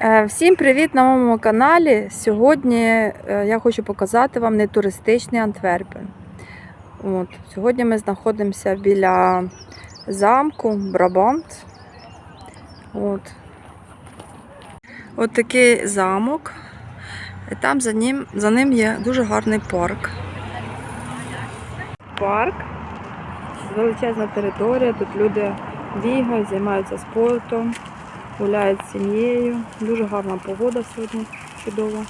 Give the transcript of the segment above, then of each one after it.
Е, Всім привіт на моєму каналі. Сьогодні е, я хочу показати вам нетуристичний Антверпен. От. Сьогодні ми знаходимося біля замку Брабант. От. От такий замок. І там за ним, за ним є дуже гарний парк. Парк. Величезна територія, тут люди бігають, займаються спортом гуляють з сім'єю. Дуже гарна погода сьогодні, чудова.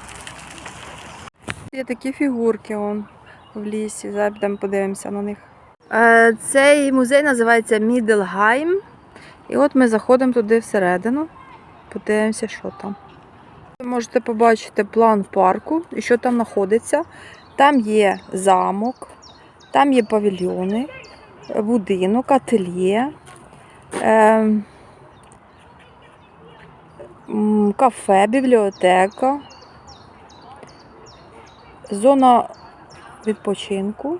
Є такі фігурки он, в лісі. Зараз підемо подивимося на них. Е, Цей музей називається Мідлгайм. І от ми заходимо туди всередину. Подивимося, що там. Ви можете побачити план парку і що там знаходиться. Там є замок, там є павільйони, будинок, ательє. Кафе, бібліотека, зона відпочинку,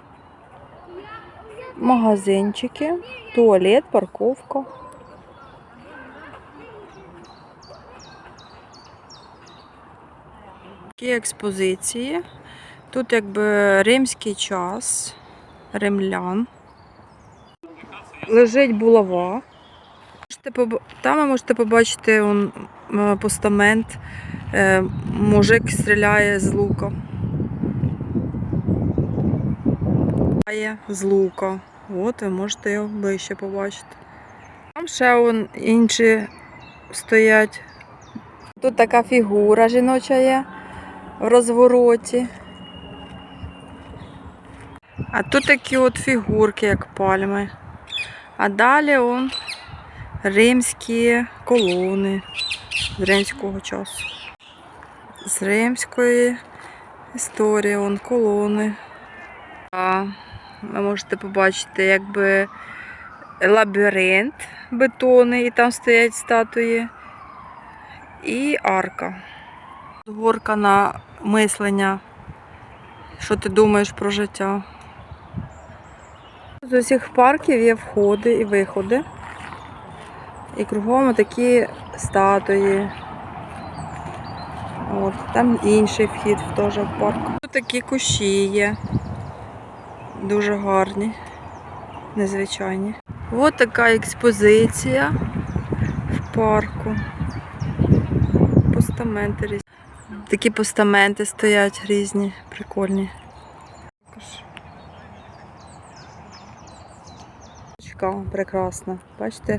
магазинчики, туалет, парковка. Такі експозиції. Тут якби римський час, римлян. Лежить булава. Там ви можете побачити он, постамент. Е, Мужик стріляє з лука. З лука. От ви можете його ближче побачити. Там ще он інші стоять. Тут така фігура жіноча є в розвороті. А тут такі от фігурки, як пальми. А далі он римські колони з римського часу. З римської історії, вон колони. А, ви можете побачити якби лабіринт бетонний, і там стоять статуї. І арка. Горка на мислення. Що ти думаєш про життя? З усіх парків є входи і виходи. І кругом такі статуї. От, там інший вхід теж в парк. Тут такі кущі є. Дуже гарні, незвичайні. Ось така експозиція в парку. Постаменти різні. Такі постаменти стоять різні, прикольні. Прекрасна. Бачите,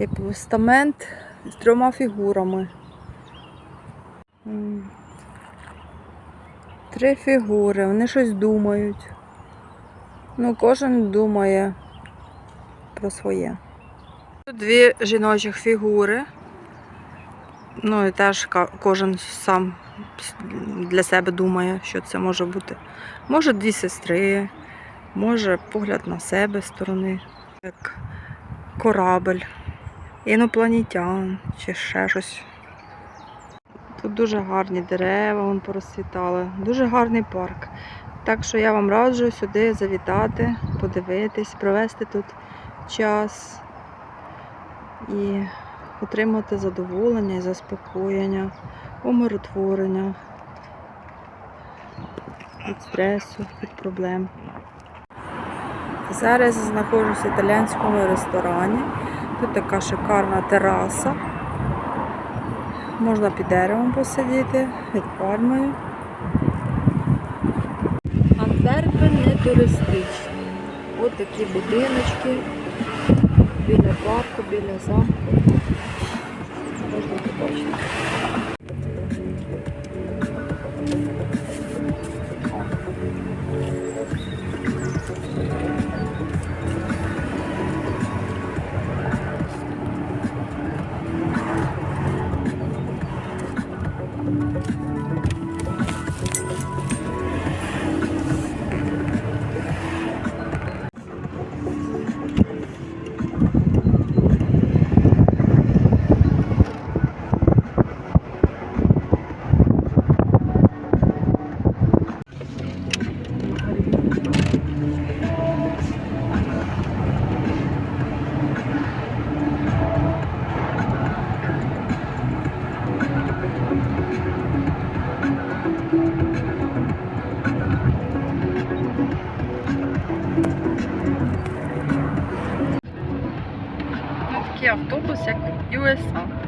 і постамент з трьома фігурами. Три фігури, вони щось думають. Ну, кожен думає про своє. Тут дві жіночих фігури. Ну і теж кожен сам для себе думає, що це може бути. Може дві сестри, може погляд на себе сторони, як корабель, інопланетян чи ще щось. Тут дуже гарні дерева, вон порозцвітали. Дуже гарний парк. Так що я вам раджу сюди завітати, подивитись, провести тут час і отримати задоволення і заспокоєння, умиротворення від стресу, від проблем. Зараз знаходжуся в італійському ресторані. Тут така шикарна тераса. Можна під деревом посидіти, під пальмою. Антверпен не туристичний. Ось такі будиночки біля парку, біля замку. Можна побачити. Як USA.